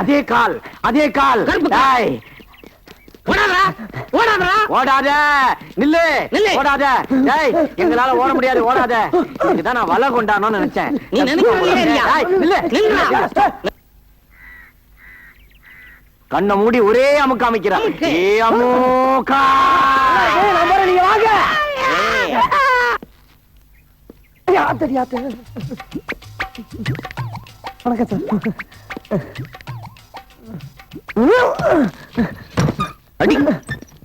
அதே கால் அதே கால். ஓடாத. நில்லு. நில்லு. ஓடாத. டேய் எங்களால ஓட முடியாது ஓடாத. இதுதான் நான் வலை கொண்டானோன்னு நினைச்சேன். நீ நினைக்கிறது ஏரியா. டேய், நில்லு. நில்லுடா. கண்ணை மூடி ஒரே அமுக்கு அமைக்கிறான் அமுக்கு. ஏ அமுக்கா நீங்க வாங்க. யாத்தடி யாத்து வணக்கம் சார்.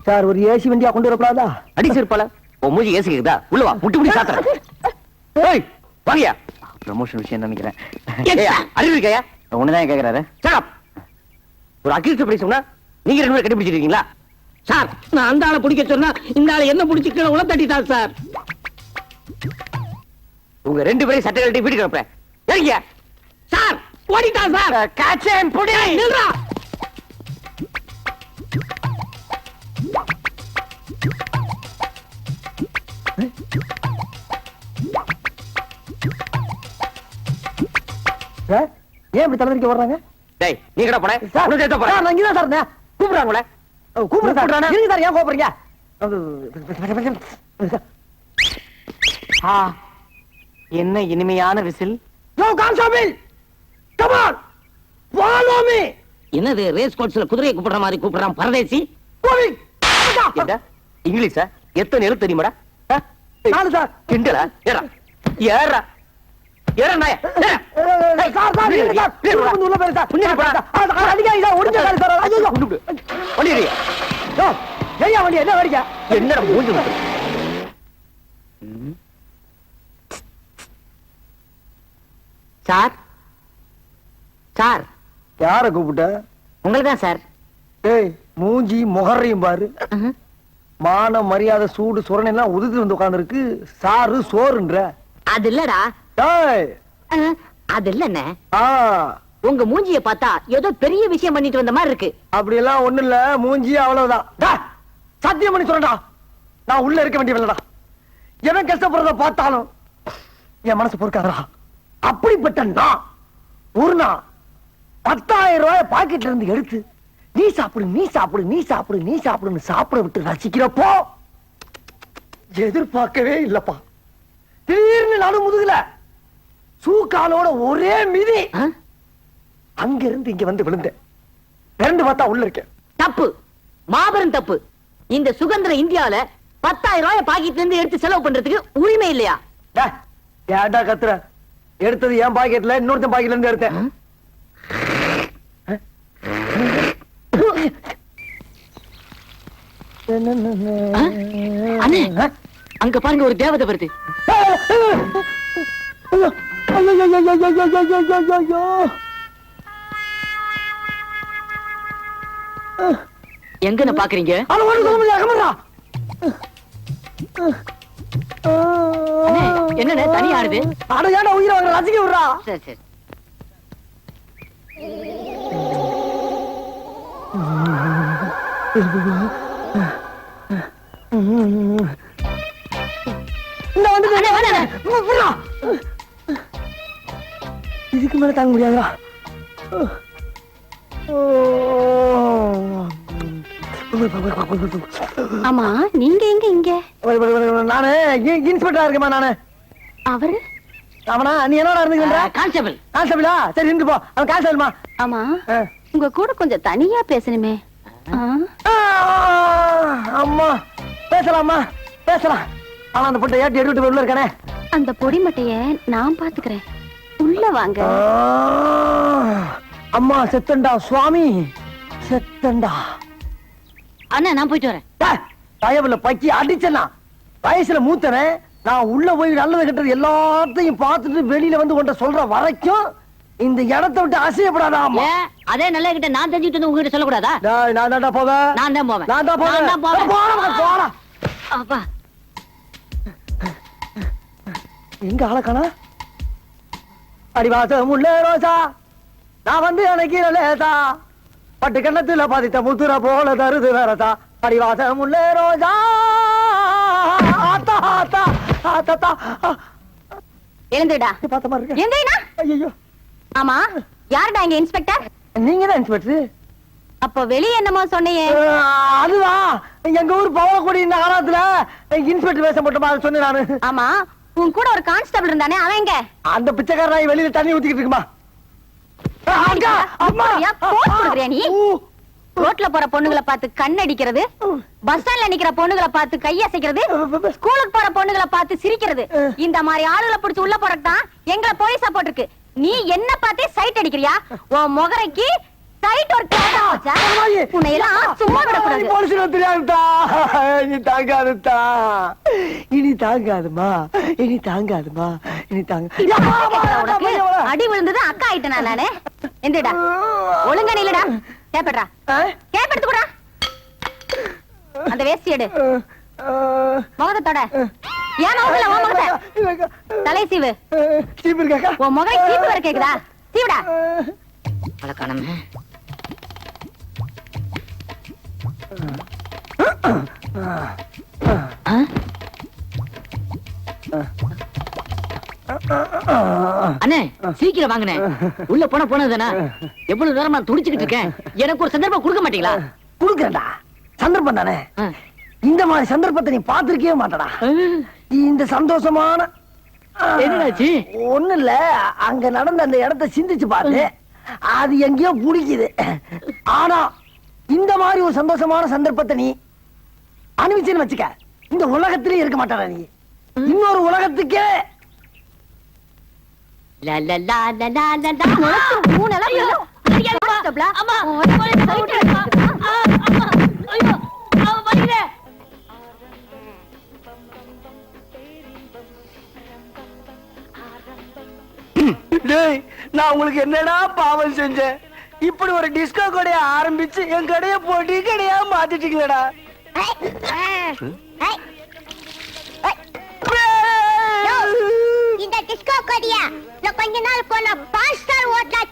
சார் ஒரு ஏசி வண்டியா கொண்டு வரக்கூடாதா? அடி சிறுப்பால உன் மூஞ்சி ஏசி கேக்குதா உள்ள வா. முட்டி முடி சாத்துறேன். ஏய் வாங்கயா ப்ரமோஷன் விஷயம் நினைக்கிறேன். அறிவு இருக்கையா? உன்னதான் கேக்குறாரு. Up. ஒரு அக்யூஸ்ட் படி சொன்னா நீங்க ரெண்டு பேரும் கண்டுபிடிச்சிருக்கீங்களா? சார் நான் அந்த ஆளை பிடிக்க சொன்னா இந்த ஆளை என்ன பிடிச்சி கீழே உள்ள தட்டிட்டார் சார். உங்க ரெண்டு பேரும் சட்டை கழட்டி வீட்டுக்கு அனுப்புறேன். சரிங்க சார் ஓடிட்டான் சார். காச்சேன் புடி. நில்றா. ஏன் இப்படி தலைவரிக்க வர்றாங்க டேய் நீ கடை போன? சார். உனக்கு ஏத்த சார், போறேன் நான் இங்கதான் சார் இருந்தேன். கூப்பிடுறாங்களே ஓ, கூப்பிடுறேன் சார். கூப்பிடுறானா? இருங்க சார் ஏன் கோபுறீங்க ஆ என்ன இனிமையான whistle? Yo constable! Come on follow me என்னது ரேஸ் கோர்ஸ்ல குதிரையை கூப்பிடுற மாதிரி கூப்பிடுறான் பரதேசி? கோவிங் என்ன? இங்கிலீஷா? எத்தனை எழுத்து தெரியுமாடா? ஆ? ஏய், நாலு சார். கிண்டலா? ஏறா. ஏறா. என்ன வடிக்க? என்னடா மூஞ்சி விட்டு சார்? சார்? யார கூப்பிட்ட? உங்களுக்கு தான் சார். ஏய் மூஞ்சி முகரையும் பாரு. மான மரியாதை சூடு சுரணை எல்லாம் உதுத்து வந்து உட்கார்ந்துருக்கு. சாரு சோறுன்ற. அது இல்லடா. அது இல்லண்ணே ஆ. உங்க மூஞ்சிய பார்த்தா ஏதோ பெரிய விஷயம் பண்ணிட்டு வந்த மாதிரி இருக்கு. அப்படி எல்லாம் ஒண்ணு இல்ல மூஞ்சி அவ்வளவுதான். டா, சத்தியம் பண்ணி சொல்றேன்டா. நான் உள்ள இருக்க வேண்டியவன்டா எவன் கஷ்டப்படுறத பார்த்தாலும் என் மனசு பொறுக்காதடா. அப்படிப்பட்ட நான் ஒரு நாள் பத்தாயிரம் ரூபாய் பாக்கெட்ல இருந்து எடுத்து நீ சாப்பிடு நீ சாப்பிடு நீ சாப்பிடு நீ சாப்பிடுன்னு சாப்பிட விட்டு ரசிக்கிறப்போ எதிர்பார்க்கவே இல்லப்பா. திடீர்னு நடு முதுகுல சூக்காலோட ஒரே மிதி. அங்க இருந்து இங்க வந்து விழுந்தேன். பிறந்து பார்த்தா உள்ள இருக்கேன். தப்பு. மாபெரும் தப்பு. இந்த சுதந்திர இந்தியால பத்தாயிரம் ரூபாய் பாக்கெட்ல இருந்து எடுத்து செலவு பண்றதுக்கு உரிமை இல்லையா? ஏன்டா கத்துற? எடுத்தது என் பாக்கெட்ல இன்னொருத்தன் பாக்கெட்ல இருந்து எடுத்தேன். அங்க பாருங்க ஒரு தேவதை வருது. எங்கன்னு பாக்குறீங்க? தனியா ஆடுது உயிரை வாங்குற, ரசிக்க விடுறா. சரி சரி. இந்தா வந்துட்டேன். இதுக்கு மேல தாங்க முடியாதுடா ஆமா நீங்க எங்க இங்க? நானு இன்ஸ்பெக்டரா இருக்கேமா நானு. அவரு? அவனா? நீ என்னடா இருந்துக்கின்ற? கான்ஸ்டபிள். கான்ஸ்டபிளா? சரி இருந்து போ. அவன் கான்ஸ்டபிள்மா. ஆமா உங்க கூட கொஞ்சம் தனியா பேசணுமே. ஆ? அம்மா. பேசலாமா பேசலாம். ஆனா அந்த பொட்டை ஏட்டி எடுத்துட்டு உள்ள இருக்கானே. அந்த பொடி மட்டைய நான் பாத்துக்கிறேன். உள்ள வாங்க. அம்மா செத்தண்டா சுவாமி. செத்தண்டா. அண்ணா நான் போயிட்டு வரேன். பயவுல பக்கி அடிச்சனா வயசுல மூத்தவன் நான் உள்ள போய் நல்லது கெட்டது எல்லாத்தையும் பார்த்துட்டு வெளியில வந்து கொண்ட சொல்ற வரைக்கும் இந்த இடத்தை விட்டு அசையப்படாதா அதே நல்ல கிட்ட நான் தெரிஞ்சுட்டு வந்து உங்ககிட்ட சொல்லக்கூடாதா? நான் தான்டா போவேன். நான் தான் போவேன். நான் தான் போவேன். நான் தான் போவேன். போடா. அப்பா. எங்க ஆளக்கானா அடிவாச முள்ளே ரோசா. நான் வந்து எனக்கு லேசா. பட்டு கண்ணத்துல பாதித்த முத்துற போல தருது வேறதா அடிவாசம் உள்ள ரோஜா ஆத்தா ஆத்தா ஆத்தா. எழுந்துடா. பார்த்த மாதிரி இருக்கு? எந்திரிடா ஐயோ ஆமா யாருடா இங்க இன்ஸ்பெக்டர்? நீங்க தான் இன்ஸ்பெக்டர். அப்போ வெளிய என்னமோ சொன்னியே. அதுதான். எங்க ஊர் பவளக்குடி இந்த காலத்துல இன்ஸ்பெக்டர் போட்ட மாதிரி சொன்னேன் நானு. ஆமா உன் கூட ஒரு கான்ஸ்டபிள் இருந்தானே அவன் எங்க? அந்த பிச்சைக்கார நாய் வெளியில தண்ணி ஊத்திக்கிட்டு இருக்குமா? ரோட்ல போற பொண்ணுங்களை பார்த்து கண்ணடிக்கிறது பஸ் ஸ்டாண்ட்ல நிக்கிற பொண்ணுங்களை பார்த்து கையசைக்கிறது ஸ்கூலுக்கு போற பொண்ணுங்களை பார்த்து சிரிக்கிறது. இந்த மாதிரி ஆளுகளை பிடிச்சு உள்ள போறதுதான் எங்களை போலீஸா போட்டிருக்கு. நீ என்ன பார்த்தே சைட் அடிக்கிறியா? உன் முகரைக்கு சைட் ஒரு கேட்டா வச்சா உன்னை எல்லாம் சும்மா விடக்கூடாது. போலீஸ்ல தெரியாதுதா இனி தாங்காதுதா இனி தாங்காதுமா. இனி தாங்காதுமா. இனி தாங்க. உனக்கு அடி விழுந்தது அக்கா ஆயிட்டேனா நானு? எந்திரடா. ஒழுங்கா நில்லுடா. கேப்பட்றா கேப் எடுத்துக்கூடா அந்த வேஷ்டி எடு. முகத்தை தொட ஏன் உன் முகத்தை? தலை சீவு. சீப்பு இருக்காக்கா? உன் வர கேக்குதா? சீவுடா. பழக்கானமே அண்ணே சீக்கிரம் வாங்கண்ணே. உள்ள போன போனதுதானே? எவ்வளவு நேரமா துடிச்சுக்கிட்டு இருக்கேன். எனக்கு ஒரு சந்தர்ப்பம் கொடுக்க மாட்டீங்களா? குடுக்கறேன்டா. சந்தர்ப்பம் தானே. இந்த மாதிரி சந்தர்ப்பத்தை நீ பாத்திருக்கவே மாட்டடா. இந்த சந்தோஷமான என்னடாச்சு? ஒண்ணு இல்ல. அங்க நடந்த அந்த இடத்தை சிந்திச்சு பாரு அது எங்கேயோ புடிக்குது. ஆனா இந்த மாதிரி ஒரு சந்தோஷமான சந்தர்ப்பத்தை நீ அனுபவிச்சுன்னு வச்சுக்க. இந்த உலகத்திலே இருக்க மாட்டாடா நீ. இன்னொரு உலகத்துக்கே. நான் உங்களுக்கு என்னடா பாவம் செஞ்சேன்? இப்படி ஒரு டிஸ்கோ கடைய ஆரம்பிச்சு என் கடைய போட்டி கடையா மாத்திட்டீங்களடா. இந்த டிஸ்கோ கொடியா நான் கொஞ்ச நாள் போன பாஸ்ட் ஸ்டார் ஹோட்டல்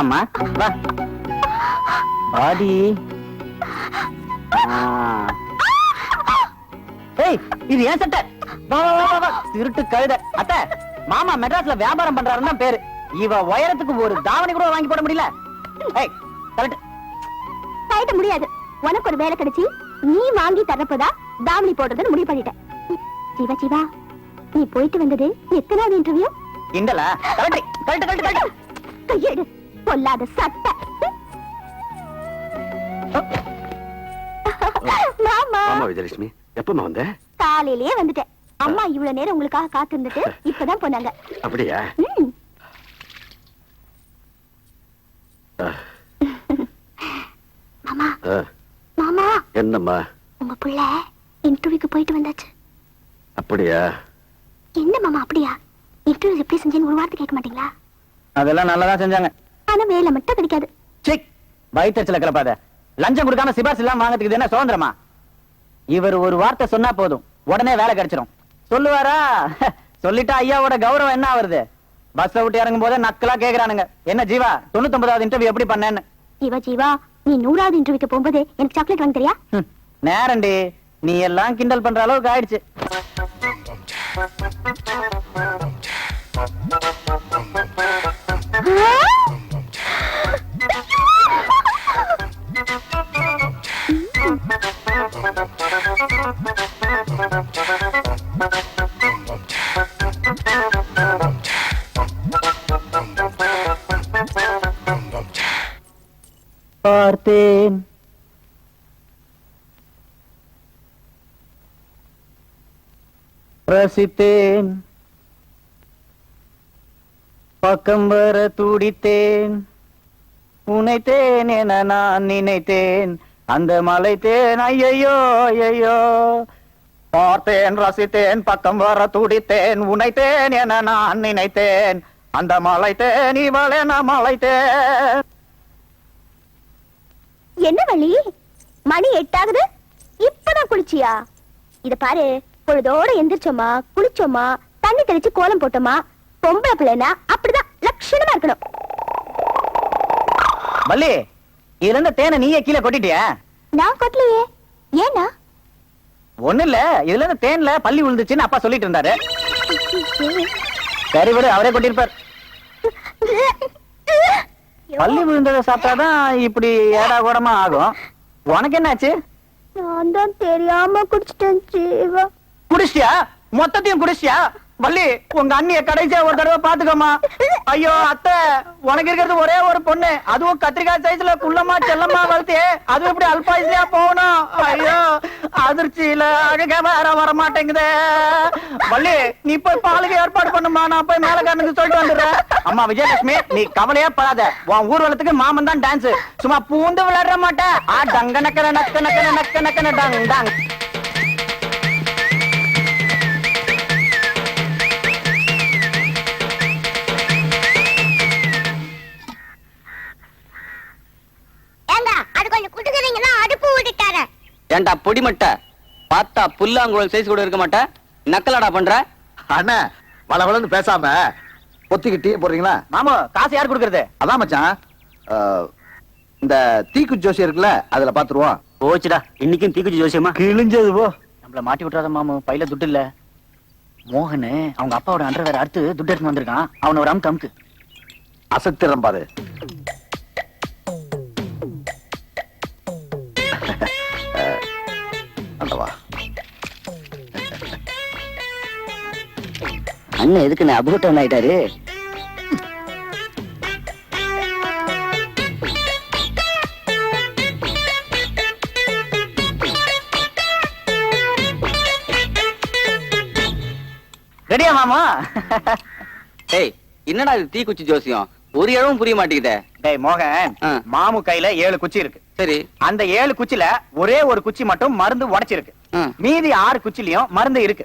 வாம்மா வா. பாடி ஏய் இது ஏன் சட்டை? வா வா வா, வா திருட்டு கழுத. அத்தை மாமா மெட்ராஸ்ல வியாபாரம் பண்றாருன்னு பேரு. இவ உயரத்துக்கு ஒரு தாவணி கூட வாங்கி போட முடியல. ஏய் கரெக்ட் கழட்ட முடியாது. உனக்கு ஒரு வேலை கிடைச்சி நீ வாங்கி தரப்பதா தாவணி போடுறதுன்னு முடிவு பண்ணிட்டேன் சிவா சிவா நீ போயிட்டு வந்தது எத்தனாவது interview correct correct correct correct கையெடு பொல்லாத சட்டை. மாமா. ஆமா விஜயலட்சுமி. எப்பமா வந்த? காலையிலேயே வந்துட்டேன். அம்மா இவ்வளவு நேரம் உங்களுக்காக காத்திருந்துட்டு இப்பதான் போனாங்க. அப்படியா. மாமா. மாமா. என்னம்மா? உங்க புள்ள இன்டர்வியூக்கு போயிட்டு வந்தாச்சு. அப்படியா? என்ன மாமா அப்படியா? இன்டர்வியூ எப்படி செஞ்சேன்னு ஒரு வார்த்தை கேட்க மாட்டீங்களா? அதெல்லாம் நல்லா தான் செஞ்சாங்க. ஆனா வேலை மட்டும் கிடைக்காது சிக் வயிற்றுல கிளப்பாத. லஞ்சம் கொடுக்காம சிபாஸ் எல்லாம் வாங்கறதுக்கு என்ன சுதந்திரமா? இவர் ஒரு வார்த்தை சொன்னா போதும். உடனே வேலை கிடைச்சிரும். சொல்லுவாரா? சொல்லிட்டா ஐயாவோட கௌரவம் என்ன ஆவருது பஸ் விட்டு இறங்கும் போதே நக்கலா கேக்குறானுங்க. என்ன ஜீவா தொண்ணூத்தொன்பதாவது இன்டர்வியூ எப்படி பண்ணேன்னு? ஜீவா ஜீவா நீ நூறாவது இன்டர்வியூக்கு போகும்போது எனக்கு சாக்லேட் வாங்கி தெரியா? நேரண்டி. நீ எல்லாம் கிண்டல் பண்ற அளவுக்கு ஆயிடுச்சு. ரசித்தேன் பக்கம் வர துடித்தேன். உனைத்தேன் என நான் நினைத்தேன். அந்த மலைத்தேன் ஐயையோ ஐயையோ. பார்த்தேன் ரசித்தேன் பக்கம் வர துடித்தேன். உனைத்தேன் என நான் நினைத்தேன். அந்த மலைத்தேன் இவளே நான் மலைத்தேன் என்ன வழி மணி எட்டாகுது. இப்பதான் குளிச்சியா? இத பாரு. பொழுதோட எந்திரிச்சோமா குளிச்சோமா தண்ணி தெளிச்சு கோலம் போட்டோமா பொம்பளை பிள்ளைனா அப்படிதான் லட்சணமா இருக்கணும். மல்லி இருந்த தேனை நீயே கீழே கொட்டிட்டியா? நான் கொட்டலையே. ஏன்னா? ஒண்ணு இல்ல இதுல இருந்து தேன்ல பள்ளி விழுந்துச்சுன்னு அப்பா சொல்லிட்டு இருந்தாரு. சரி விடு அவரே கொட்டிருப்பார் பள்ளி விழுந்ததை சாப்பிட்டாதான் இப்படி ஏடா கூடமா ஆகும். உனக்கு என்னாச்சு? நான் தான் தெரியாம குடிச்சிட்டேன் ஜீவா. குடிச்சியா மொத்தத்தையும் குடிச்சியா வள்ளி உங்க அண்ணிய கடைசியா ஒரு தடவை பாத்துக்கோமா ஐயோ அத்தை உனக்கு இருக்கிறது ஒரே ஒரு பொண்ணு. அதுவும் கத்திரிக்காய் சைஸ்ல குள்ளமா செல்லமா வளர்த்தியே அது இப்படி அல்பாயிசியா போகணும்? ஐயோ அதிர்ச்சியில அழக வேற வர மாட்டேங்குதே வள்ளி நீ போய் பாலுக்கு ஏற்பாடு பண்ணுமா நான் போய் மேல சொல்லிட்டு வந்துடுறேன். அம்மா விஜயலட்சுமி நீ கவலையே படாத. உன் ஊர்வலத்துக்கு மாமன் தான் டான்ஸ் சும்மா பூந்து விளையாட மாட்டேன் ஆ டங்க நக்கன நக்க நக்க நக்க நக்கன டங் டங். ஏன்டா பொடி மட்ட பார்த்தா புல்லாங்குழல் சைஸ் கூட இருக்க மாட்டேன் நக்கலடா பண்ற? அண்ணா வளவளன்னு பேசாம பொத்திக்கு டீ போடுறீங்களா? மாமு காசு யார் கொடுக்கறது? அதான் மச்சான். இந்த தீக்குச்சி ஜோசி இருக்குல்ல அதுல பாத்துருவோம். போச்சுடா. இன்னைக்கும் தீக்குச்சி ஜோசியமா? கிழிஞ்சது போ. நம்மள மாட்டி விட்டுறாத மாமு பையில துட்டு இல்ல. மோகனு அவங்க அப்பாவோட அண்டர் வேற அடுத்து துட்டு எடுத்து வந்திருக்கான். அவனை ஒரு அமுக்கு அமுக்கு அசத்திரம் பாரு. அண்ணன் எதுக்கு அபூட்டம் ஆயிட்டாரு? ரெடியா மாமா? டேய் என்னடா இது தீக்குச்சி ஜோசியம்? ஒரு இடமும் புரிய மாட்டேங்குதே. டேய் மோகன் ஆ. மாமு கையில ஏழு குச்சி இருக்கு. சரி. அந்த ஏழு குச்சில ஒரே ஒரு குச்சி மட்டும் மருந்து உடைச்சிருக்கு. ஆ. மீதி ஆறு குச்சிலயும் மருந்து இருக்கு.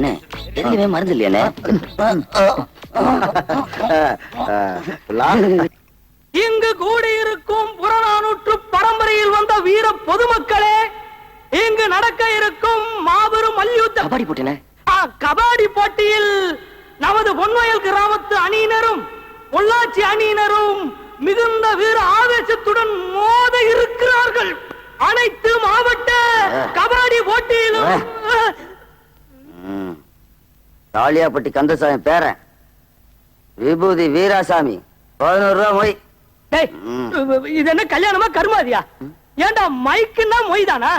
அண்ணே. மருந்து புல்லா. இங்கு கூடியிருக்கும் புறநானூற்று பரம்பரையில் வந்த வீர பொதுமக்களே இங்கு நடக்க இருக்கும் மாபெரும் மல்யுத்த கபாடி போட்டேனே. கபாடி போட்டியில் நமது பொன்வயல் கிராமத்து அணியினரும் பொள்ளாச்சி அணியினரும் மிகுந்த வீர ஆவேசத்துடன் மோத இருக்கிறார்கள். அனைத்து மாவட்ட கபாடி போட்டியிலும் தாலியாப்பட்டி கந்தசாமி பேரன். விபூதி வீராசாமி. பதினோரு ரூபா மொய். இது என்ன கல்யாணமா கருமாதியா? ஏன்டா மைக்குன்னா மொய் தானா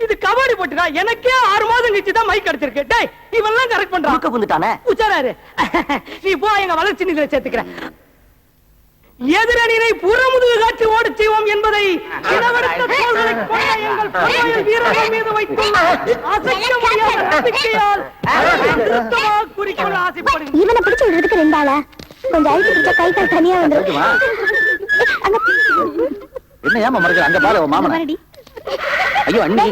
இது கபாடி போட்டுடா எனக்கே ஆறு மாதம் கழிச்சு தான் மைக் கிடைச்சிருக்கு டேய் இவெல்லாம் கரெக்ட் பண்றான். உச்சாராரு நீ போ எங்க வளர்ச்சி நிதியில சேர்த்துக்கிறேன். எதிரணியினை புறமுதுகு காட்சி ஓடச் செய்வோம் என்பதை வீரர்கள் மீது இவனை பிடிச்சு விடுறதுக்கு ரெண்டு ஆளா? கொஞ்சம் அழுத்தி பிடிச்சா கை கால் தனியா வந்துரும் அங்க என்ன ஏமா மறக்க அங்க பாரு மாமனை. ஐயோ அண்ணி.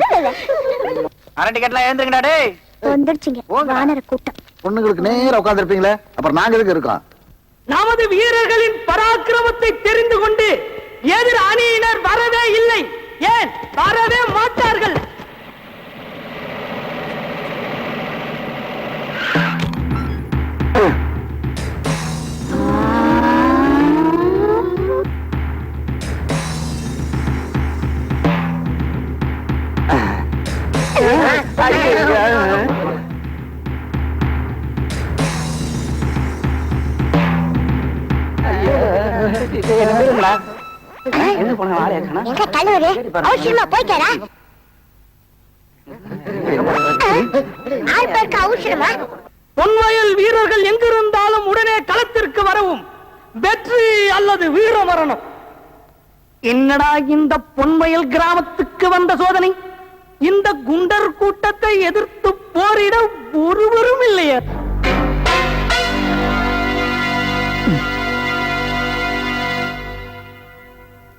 அரை டிக்கெட்லாம் ஏந்துங்கடா டேய். வந்துருச்சுங்க வானர கூட்டம். பொண்ணுங்களுக்கு நேரா உட்கார்ந்து இருப்பீங்களே அப்புறம் நாங்க எதுக்கு இருக்கோம்? நமது வீரர்களின் பராக்கிரமத்தை தெரிந்து கொண்டு எதிர் அணியினர் வரவே இல்லை. ஏன்? வரவே மாட்டார்கள். போனீங்களா என்ன பண்ண ஆளே இருக்கானா? எங்க அவசியமா போய்ட்டாரா? ஆறு பேருக்கு அவசியமா பொன்வயல் வீரர்கள் எங்கிருந்தாலும் உடனே களத்திற்கு வரவும் வெற்றி அல்லது வீர மரணம். என்னடா இந்த பொன்வயல் கிராமத்துக்கு வந்த சோதனை? இந்த குண்டர் கூட்டத்தை எதிர்த்து போரிட ஒருவரும் இல்லையா.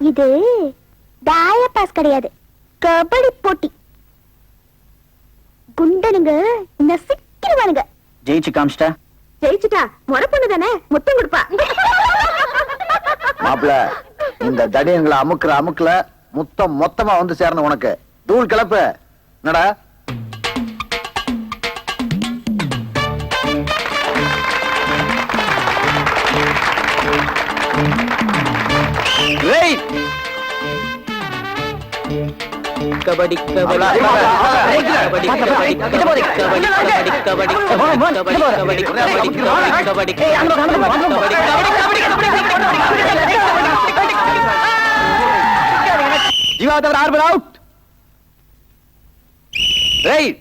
இது டாயா கிடையாது. கபடி போட்டி. குண்டனுங்க நசுக்கிடுவானுங்க ஜெயிச்சு காமிச்சிட்டா? ஜெயிச்சுட்டா முறை பொண்ணு தானே முத்தம் கொடுப்பா. மாப்பிள இந்த தடியங்களை அமுக்குற அமுக்குல முத்தம் மொத்தமா வந்து சேரணும் உனக்கு. தூள் கிளப்பு என்னடா? కబడ్డీ జీవాదవర్ ఆర్బర్ అవుట్ రైట్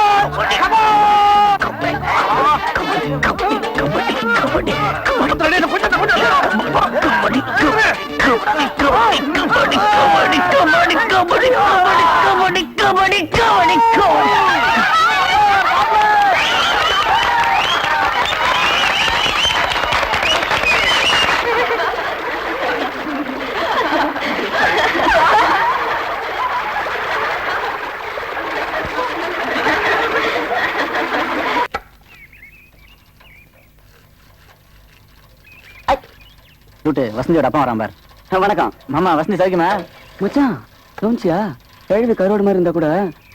カモン ரூட்டு வசந்தியோட அப்பா வரான் பார். வணக்கம். மாமா வசந்தி சௌக்கியமா மச்சான் கவுன்சியா கழுவி கரோடு மாதிரி இருந்தா கூட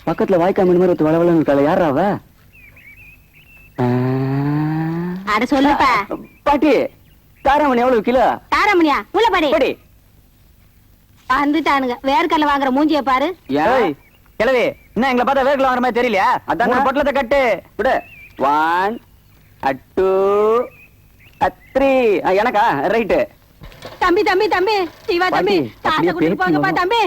பக்கத்துல வாய்க்கா மீன் மாதிரி ஒருத்தர் வளவளன்னு இருக்காள யாரா அவ. அட சொல்லுப்பா. பாட்டி காராமணி எவ்வளவு கிலோ? தாரமணியா? உள்ள படி. படி. வந்துட்டானுங்க. வேர்க்கல்ல வாங்குற மூஞ்சிய பாரு. ஏய் கிழவி என்ன எங்களை பார்த்தா வேர்க்கல வாங்குற மாதிரி தெரியலையா? அதான் பொட்டலத்தை கட்டு. விடு. ஒன் டூ த்ரீ எனக்கா? ரைட்டு தம்பி தம்பி தம்பி. சிவா தம்பி தாத்தா குடிப்பாங்கப்பா தம்பி.